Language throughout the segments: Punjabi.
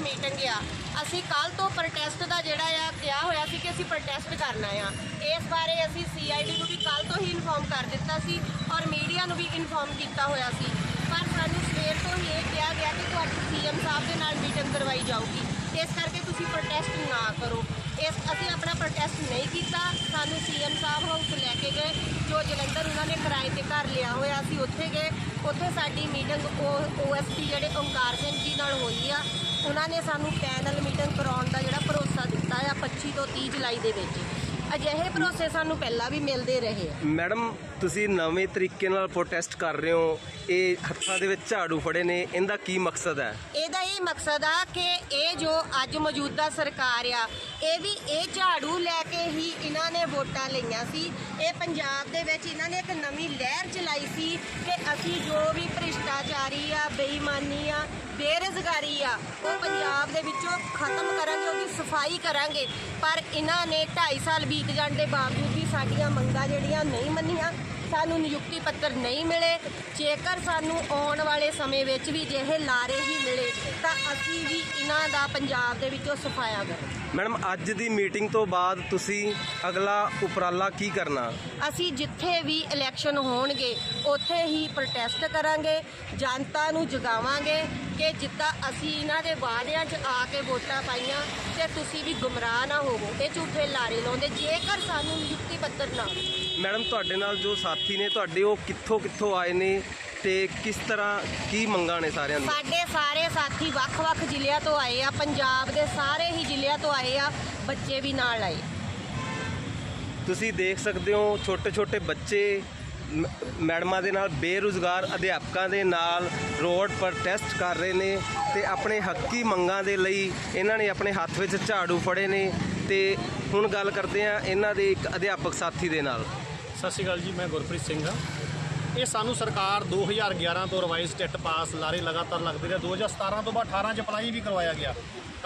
ਮੀਟਿੰਗ ਆ ਅਸੀਂ ਕੱਲ ਤੋਂ ਪ੍ਰੋਟੈਸਟ ਦਾ ਜਿਹੜਾ ਆ, ਕਿਹਾ ਹੋਇਆ ਸੀ ਕਿ ਅਸੀਂ ਪ੍ਰੋਟੈਸਟ ਕਰਨਾ ਆ ਇਸ ਬਾਰੇ ਅਸੀਂ ਸੀਆਈਡੀ ਨੂੰ ਵੀ ਕੱਲ ਤੋਂ ਹੀ ਇਨਫੋਰਮ ਕਰ ਦਿੱਤਾ ਸੀ ਔਰ ਮੀਡੀਆ ਨੂੰ ਵੀ ਇਨਫੋਰਮ ਕੀਤਾ ਹੋਇਆ ਸੀ। ਪਰ ਸਾਨੂੰ ਸਵੇਰ ਤੋਂ ਹੀ ਇਹ ਕਿਹਾ ਗਿਆ ਕਿ ਤੁਹਾਡੀ ਸੀਐਮ ਸਾਹਿਬ ਦੇ ਨਾਲ ਮੀਟਿੰਗ ਕਰਵਾਈ ਜਾਊਗੀ। ਇਸ ਕਰਕੇ ਤੁਸੀਂ ਪ੍ਰੋਟੈਸਟ ਨਾ ਕਰੋ। ਇਸ, ਅਸੀਂ ਆਪਣਾ ਪ੍ਰੋਟੈਸਟ ਨਹੀਂ ਕੀਤਾ। ਸਾਨੂੰ ਸੀਐਮ ਸਾਹਿਬ ਹਾਊਸ ਲੈ ਕੇ ਗਏ, ਜੋ ਜਲੰਧਰ ਉਹਨਾਂ ਨੇ ਕਿਰਾਏ ਤੇ ਘਰ ਲਿਆ ਹੋਇਆ ਸੀ, ਉੱਥੇ ਗਏ। ਉੱਥੇ ਸਾਡੀ ਮੀਟਿੰਗ ਓਐਸਪੀ ਜਿਹੜੇ ਓਮਕਾਰ ਸਿੰਘ ਜੀ ਨਾਲ ਹੋਈ ਆ। ਉਹਨਾਂ ਨੇ ਸਾਨੂੰ ਪੈਨਲ ਮੀਟਿੰਗ ਕਰਾਉਣ ਦਾ ਜਿਹੜਾ ਭਰੋਸਾ ਦਿੱਤਾ ਆ 25 ਤੋਂ 30 ਜੁਲਾਈ ਦੇ ਵਿੱਚ। ਅਜਿਹੇ ਭਰੋਸੇ ਸਾਨੂੰ ਪਹਿਲਾਂ ਵੀ ਮਿਲਦੇ ਰਹੇ ਆ। ਮੈਡਮ ਤੁਸੀਂ ਨਵੇਂ ਤਰੀਕੇ ਨਾਲ ਪ੍ਰੋਟੈਸਟ ਕਰ ਰਹੇ ਹੋ। ਇਹ ਹੱਥਾਂ ਦੇ ਵਿੱਚ ਝਾੜੂ ਫੜੇ ਨੇ। ਇਹਦਾ ਕੀ ਮਕਸਦ ਹੈ? ਇਹਦਾ ਇਹ ਮਕਸਦ ਆ ਕਿ ਇਹ ਜੋ ਅੱਜ ਮੌਜੂਦਾ ਸਰਕਾਰ ਆ ਇਹ ਵੀ ਇਹ ਝਾੜੂ ਲੈ ਕੇ ਹੀ ਇਹਨਾਂ ਨੇ ਵੋਟਾਂ ਲਈਆਂ ਸੀ। ਇਹ ਪੰਜਾਬ ਦੇ ਵਿੱਚ ਇਹਨਾਂ ਨੇ ਇੱਕ ਨਵੀਂ ਲਹਿਰ ਚਲਾਈ ਸੀ ਕਿ ਅਸੀਂ ਜੋ ਵੀ ਭ੍ਰਿਸ਼ਟਾਚਾਰੀ ਆ ਬੇਈਮਾਨੀ ਆ ਬੇਰੁਜ਼ਗਾਰੀ ਆ। ਉਹ ਪੰਜਾਬ ਦੇ ਵਿੱਚੋਂ ਖਤਮ ਕਰਾਂਗੇ, ਉਹਦੀ ਸਫ਼ਾਈ ਕਰਾਂਗੇ। ਪਰ ਇਹਨਾਂ ਨੇ 2.5 ਸਾਲ ਬੀਤ ਜਾਣ ਦੇ ਬਾਵਜੂਦ ਵੀ ਸਾਡੀਆਂ ਮੰਗਾਂ ਜਿਹੜੀਆਂ ਨਹੀਂ ਮੰਨੀਆਂ। ਸਾਨੂੰ ਨਿਯੁਕਤੀ ਪੱਤਰ ਨਹੀਂ ਮਿਲੇ ਜੇਕਰ ਸਾਨੂੰ ਆਉਣ ਵਾਲੇ ਸਮੇਂ ਵਿੱਚ ਵੀ ਜਿਹੇ ਲਾਰੇ ਹੀ ਮਿਲੇ ਤਾਂ ਅਸੀਂ ਵੀ ਇਹਨਾਂ ਦਾ ਪੰਜਾਬ ਦੇ ਵਿੱਚੋਂ ਸਫਾਇਆ ਕਰਾਂਗੇ ਮੈਡਮ ਅੱਜ ਦੀ ਮੀਟਿੰਗ ਤੋਂ ਬਾਅਦ ਤੁਸੀਂ ਅਗਲਾ ਉਪਰਾਲਾ ਕੀ ਕਰਨਾ? ਅਸੀਂ ਜਿੱਥੇ ਵੀ ਇਲੈਕਸ਼ਨ ਹੋਣਗੇ ਉੱਥੇ ਹੀ ਪ੍ਰੋਟੈਸਟ ਕਰਾਂਗੇ ਜਨਤਾ ਨੂੰ ਜਗਾਵਾਂਗੇ ਕਿ ਜਿੱਦਾਂ ਅਸੀਂ ਇਹਨਾਂ ਦੇ ਵਾਅਦਿਆਂ 'ਚ ਆ ਕੇ ਵੋਟਾਂ ਪਾਈਆਂ ਤੇ ਤੁਸੀਂ ਵੀ ਗੁੰਮਰਾਹ ਨਾ ਹੋਵੋ ਇਹ ਝੂਠੇ ਲਾਰੇ ਲਾਉਂਦੇ ਜੇਕਰ ਸਾਨੂੰ ਨਿਯੁਕਤੀ ਪੱਤਰ ਨਾ ਮੈਡਮ ਤੁਹਾਡੇ ਨਾਲ ਜੋ ਸਾਥੀ ਨੇ ਤੁਹਾਡੇ ਉਹ ਕਿੱਥੋਂ ਕਿੱਥੋਂ ਆਏ ਨੇ ਤੇ ਕਿਸ ਤਰ੍ਹਾਂ ਕੀ ਮੰਗਾਂ ਨੇ ਸਾਰਿਆਂ ਦੀ ਸਾਡੇ ਸਾਰੇ ਸਾਥੀ ਵੱਖ-ਵੱਖ ਜ਼ਿਲ੍ਹਿਆਂ ਤੋਂ ਆਏ ਆ ਪੰਜਾਬ ਦੇ ਸਾਰੇ ਹੀ ਜ਼ਿਲ੍ਹਿਆਂ ਤੋਂ ਆਏ ਆ ਬੱਚੇ ਵੀ ਨਾਲ ਆਏ। ਤੁਸੀਂ ਦੇਖ ਸਕਦੇ ਹੋ ਛੋਟੇ ਛੋਟੇ ਬੱਚੇ ਮ- ਮੈਡਮਾਂ ਦੇ ਨਾਲ ਬੇਰੁਜ਼ਗਾਰ ਅਧਿਆਪਕਾਂ ਦੇ ਨਾਲ ਰੋਡ ਪ੍ਰੋਟੈਸਟ ਕਰ ਰਹੇ ਨੇ ਤੇ ਆਪਣੇ ਹੱਕੀ ਮੰਗਾਂ ਦੇ ਲਈ ਇਹਨਾਂ ਨੇ ਆਪਣੇ ਹੱਥ ਵਿੱਚ ਝਾੜੂ ਫੜੇ ਨੇ ਤੇ ਹੁਣ ਗੱਲ ਕਰਦੇ ਆ ਇਹਨਾਂ ਦੇ ਇੱਕ ਅਧਿਆਪਕ ਸਾਥੀ ਦੇ ਨਾਲ। ਸਤਿ ਸ਼੍ਰੀ ਅਕਾਲ ਜੀ, ਮੈਂ ਗੁਰਪ੍ਰੀਤ ਸਿੰਘ ਹਾਂ। ਇਹ ਸਾਨੂੰ ਸਰਕਾਰ 2011 ਤੋਂ ਰਿਵਾਈਜ਼ ਟਿੱਟ ਪਾਸ ਲਾਰੇ ਲਗਾਤਾਰ ਲੱਗਦੇ ਰਹੇ। 2017 ਤੋਂ ਬਾਅਦ 18 ਚ ਅਪਲਾਈ ਵੀ ਕਰਵਾਇਆ ਗਿਆ।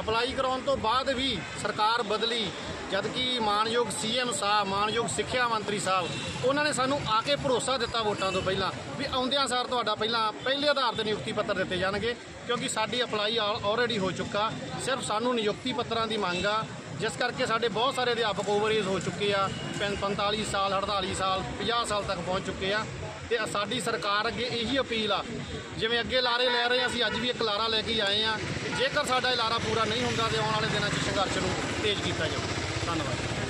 ਅਪਲਾਈ ਕਰਾਉਣ ਤੋਂ ਬਾਅਦ ਵੀ ਸਰਕਾਰ ਬਦਲੀ ਜਦ ਕਿ ਮਾਨਯੋਗ ਸੀਐਮ ਸਾਹਿਬ, ਮਾਨਯੋਗ ਸਿੱਖਿਆ ਮੰਤਰੀ ਸਾਹਿਬ, ਉਹਨਾਂ ਨੇ ਸਾਨੂੰ ਆ ਕੇ ਭਰੋਸਾ ਦਿੱਤਾ ਵੋਟਾਂ ਤੋਂ ਪਹਿਲਾਂ ਵੀ ਆਉਂਦਿਆਂ ਸਾਰ ਤੁਹਾਡਾ ਪਹਿਲਾਂ ਪਹਿਲੇ ਆਧਾਰ ਤੇ ਨਿਯੁਕਤੀ ਪੱਤਰ ਦਿੱਤੇ ਜਾਣਗੇ, ਕਿਉਂਕਿ ਸਾਡੀ ਅਪਲਾਈ ਆਲਰੇਡੀ ਹੋ ਚੁੱਕਾ। ਸਿਰਫ ਸਾਨੂੰ ਨਿਯੁਕਤੀ ਪੱਤਰਾਂ ਦੀ ਮੰਗ ਆ ਜਿਸ ਕਰਕੇ ਸਾਡੇ ਬਹੁਤ ਸਾਰੇ ਅਧਿਆਪਕ ਓਵਰਏਜ ਹੋ ਚੁੱਕੇ ਆ ਪੈਂ- 45 ਸਾਲ 48 ਸਾਲ 50 ਸਾਲ ਤੱਕ ਪਹੁੰਚ ਚੁੱਕੇ ਆ। ਤੇ ਸਾਡੀ ਸਰਕਾਰ ਅੱਗੇ ਇਹੀ ਅਪੀਲ ਆ, ਜਿਵੇਂ ਅੱਗੇ ਲਾਰੇ ਲੈ ਰਹੇ ਆ, ਅਸੀਂ ਅੱਜ ਵੀ ਇੱਕ ਲਾਰਾ ਲੈ ਕੇ ਆਏ ਆ। ਜੇਕਰ ਸਾਡਾ ਇਹ ਲਾਰਾ ਪੂਰਾ ਨਹੀਂ ਹੁੰਦਾ, ਤੇ ਆਉਣ ਵਾਲੇ ਦਿਨਾਂ 'ਚ ਸੰਘਰਸ਼ ਨੂੰ ਤੇਜ਼ ਕੀਤਾ ਜਾਊ। ਧੰਨਵਾਦ।